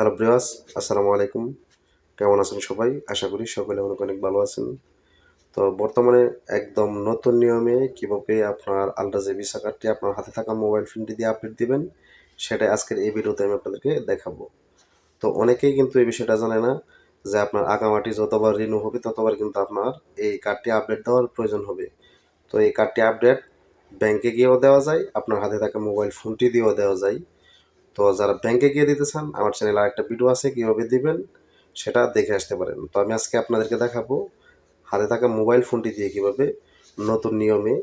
Hello ব্রিয়াস আসসালামু আলাইকুম। কেমন আছেন সবাই? আশা করি সকলে অনেক অনেক ভালো আছেন। তো বর্তমানে একদম নতুন নিয়মে কীভাবে আপনার আলট্রাজে ভিসা কার্ডটি আপনার হাতে থাকা মোবাইল ফোনটি দিয়ে আপডেট দিবেন, সেটাই আজকের এই ভিডিওতে আমি আপনাদেরকে দেখাবো। তো অনেকেই কিন্তু এই বিষয়টা জানে না যে আপনার আগামাটি যতবার রিনিউ হবে, ততবার কিন্তু আপনার এই কার্ডটি আপডেট দেওয়ার প্রয়োজন হবে। তো এই কার্ডটি আপডেট ব্যাংকে গিয়েও দেওয়া যায়, আপনার হাতে থাকা মোবাইল ফোনটি দিয়েও দেওয়া যায়। তো যারা ব্যাংকে গিয়ে দিতে চান আমার চ্যানেলে আরেকটা ভিডিও আছে, কীভাবে দিবেন সেটা দেখে আসতে পারেন। তো আমি আজকে আপনাদেরকে দেখাবো হাতে থাকা মোবাইল ফোনটি দিয়ে কীভাবে নতুন নিয়মে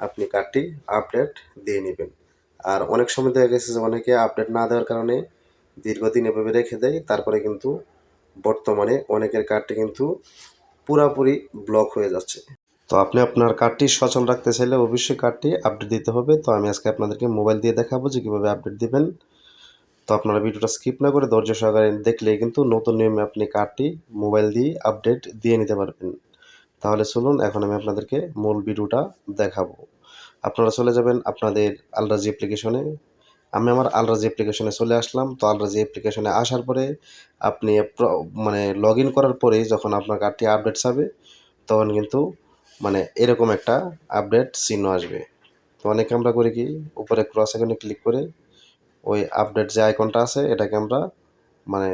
আপনি কার্ডটি আপডেট দিয়ে নেবেন। আর অনেক সময় দেখা গেছে যে অনেকে আপডেট না দেওয়ার কারণে দীর্ঘদিন এভাবে রেখে দেয়, তারপরে কিন্তু বর্তমানে অনেকের কার্ডটি কিন্তু পুরাপুরি ব্লক হয়ে যাচ্ছে। তো আপনি আপনার কার্ডটি সচল রাখতে চাইলে অবশ্যই কার্ডটি আপডেট দিতে হবে। তো আমি আজকে আপনাদেরকে মোবাইল দিয়ে দেখাবো যে কীভাবে আপডেট দিবেন। তো আপনারা ভিডিওটা স্কিপ না করে ধৈর্য সহকারে দেখলে কিন্তু নতুন নিয়মে আপনি কার্ডটি মোবাইল দিয়ে আপডেট দিয়ে নিতে পারবেন। তাহলে চলুন, এখন আমি আপনাদেরকে মূল ভিডিওটা দেখাবো। আপনারা চলে যাবেন আপনাদের আলরাজি অ্যাপ্লিকেশনে আমি আমার আলরাজি অ্যাপ্লিকেশনে চলে আসলাম। তো আলরাজি অ্যাপ্লিকেশনে আসার পরে আপনি মানে লগ করার পরে যখন আপনার কার্ডটি আপডেট চাবে তখন কিন্তু মানে এরকম একটা আপডেট চিহ্ন আসবে। তো অনেকে আমরা করি কি, উপরে ক্রস আইকনে ক্লিক করে ওই আপডেট যে আইকনটা আছে, এটাকে আমরা মানে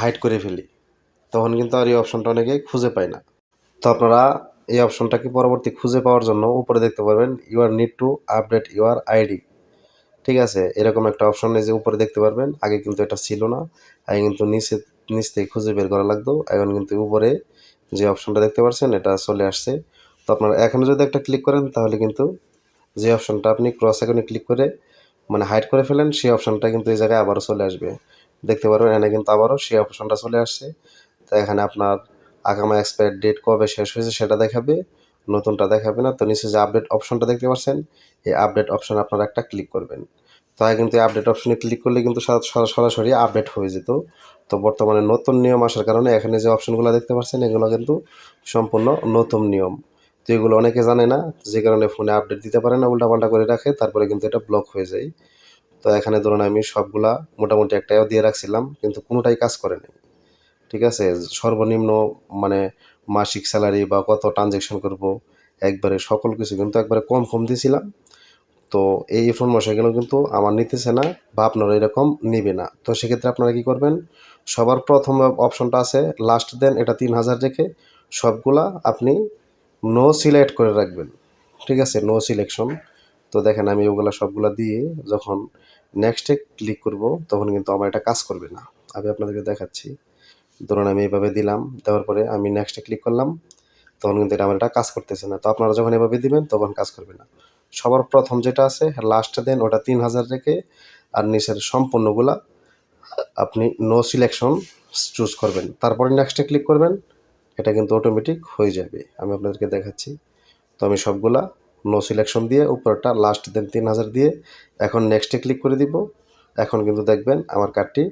হাইড করে ফেলি। তখন কিন্তু আর এই অপশনটা অনেকে খুঁজে পায় না। তো আপনারা এই অপশনটাকে পরবর্তী খুঁজে পাওয়ার জন্য উপরে দেখতে পারবেন you are need to update your ID ঠিক আছে? এরকম একটা অপশন এই যে উপরে দেখতে পারবেন। আগে কিন্তু এটা ছিল না। আগে কিন্তু নিচে, নিচ থেকে খুঁজে বের করা লাগতো। এখন কিন্তু উপরে যে অপশনটা দেখতে পাচ্ছেন এটা চলে আসছে। তো আপনারা এখানে যদি একটা ক্লিক করেন, তাহলে কিন্তু যে অপশনটা আপনি ক্রস আইকনে ক্লিক করে মানে হাইড করে ফেলেন, সেই অপশনটা কিন্তু এই জায়গায় আবারও চলে আসবে। দেখতে পারবেন, এখানে কিন্তু আবারও সেই অপশনটা চলে আসছে। তো এখানে আপনার আগামী এক্সপায়ার ডেট কবে শেষ হয়েছে সেটা দেখাবে, নতুনটা দেখাবে না। তো নিচে যে আপডেট অপশনটা দেখতে পাচ্ছেন, এই আপডেট অপশন আপনারা একটা ক্লিক করবেন। তো আগে কিন্তু আপডেট অপশনে ক্লিক করলে কিন্তু সরাসরি আপডেট হয়ে যেত। তো বর্তমানে নতুন নিয়ম আসার কারণে এখানে যে অপশনগুলো দেখতে পাচ্ছেন, এগুলো কিন্তু সম্পূর্ণ নতুন নিয়ম। তো এগুলো অনেকে জানে না, যে কারণে ফোনে আপডেট দিতে পারে না, উল্টাপাল্টা করে রাখে, তারপরে কিন্তু এটা ব্লক হয়ে যায়। তো এখানে ধরুন আমি সবগুলা মোটামুটি একটাও দিয়ে রাখছিলাম, কিন্তু কোনোটাই কাজ করে নাই। ঠিক আছে? সর্বনিম্ন মানে মাসিক স্যালারি বা কত ট্রানজ্যাকশন করব, একবারে সকল কিছু কিন্তু একবারে কম কম দিয়েছিলাম তো এই ইনফরমেশনগুলো কিন্তু আমার নিতেছে না বা আপনারা এরকম নেবে না। তো সেক্ষেত্রে আপনারা কি করবেন? সবার প্রথম অপশনটা আছে লাস্ট দেন, এটা তিন হাজার রেখে সবগুলা আপনি নো সিলেক্ট করে রাখবেন। ঠিক আছে? নো সিলেকশন তো দেখেন আমি ওগুলা সবগুলা দিয়ে যখন নেক্সটে ক্লিক করব, তখন কিন্তু আমার এটা কাজ করবে না। আমি আপনাদেরকে দেখাচ্ছি। ধরুন আমি এইভাবে দিলাম, দেওয়ার পরে আমি নেক্সটে ক্লিক করলাম, তখন কিন্তু এটা আমার এটা কাজ করতেছে না। তো আপনারা যখন এভাবে দিবেন, তখন কাজ করবে না। সবার প্রথম যেটা আছে লাস্টে দেন, ওটা তিন হাজার রেখে আর নিচের সম্পূর্ণগুলা আপনি নো সিলেকশন চুজ করবেন। তারপরে নেক্সটে ক্লিক করবেন এটা কিন্তু অটোমেটিক হয়ে যাবে। আমি আপনাদেরকে দেখাচ্ছি। তো আমি সবগুলা নো সিলেকশন দিয়ে উপরটা লাস্ট দেন তিন হাজার দিয়ে এখন নেক্সটে ক্লিক করে দিব। এখন কিন্তু দেখবেন আমার কার্ডটি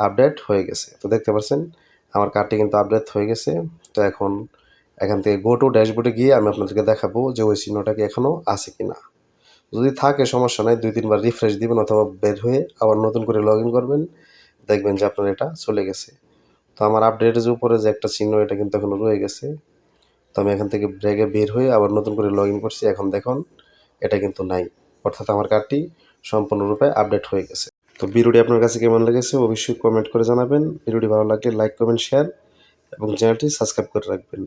আপডেট হয়ে গেছে। তো দেখতে পাচ্ছেন, আমার কার্ডটি কিন্তু আপডেট হয়ে গেছে। তো এখন এখান থেকে গো টু ড্যাশবোর্ডে গিয়ে আমি আপনাদেরকে দেখাবো যে ওই চিহ্নটা কি এখনও আছে কি না যদি থাকে সমস্যা নাই, দুই, তিনবার রিফ্রেশ দিবেন অথবা বের হয়ে আবার নতুন করে লগ করবেন। দেখবেন যে আপনার এটা চলে গেছে। আমার আপডেটের যে উপরে যে একটা চিহ্ন, এটা কিন্তু এখনও রয়ে গেছে। তো আমি এখান থেকে ব্রেকে বের হয়ে আবার নতুন করে লগ ইন করছি। এখন দেখুন, এটা কিন্তু নাই। অর্থাৎ আমার কার্ডটি সম্পূর্ণরূপে আপডেট হয়ে গেছে। তো ভিডিওটি আপনার কাছে কেমন লেগেছে অবশ্যই কমেন্ট করে জানাবেন। ভিডিওটি ভালো লাগলে লাইক কমেন্ট শেয়ার এবং চ্যানেলটি সাবস্ক্রাইব করে রাখবেন।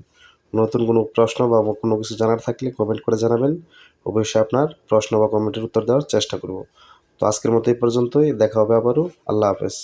নতুন কোনো প্রশ্ন বা কোনো কিছু জানার থাকলে কমেন্ট করে জানাবেন। অবশ্যই আপনার প্রশ্ন বা কমেন্টের উত্তর দেওয়ার চেষ্টা করব। তো আজকের মতো এই পর্যন্তই। দেখা হবে আবারও। আল্লাহ হাফেজ।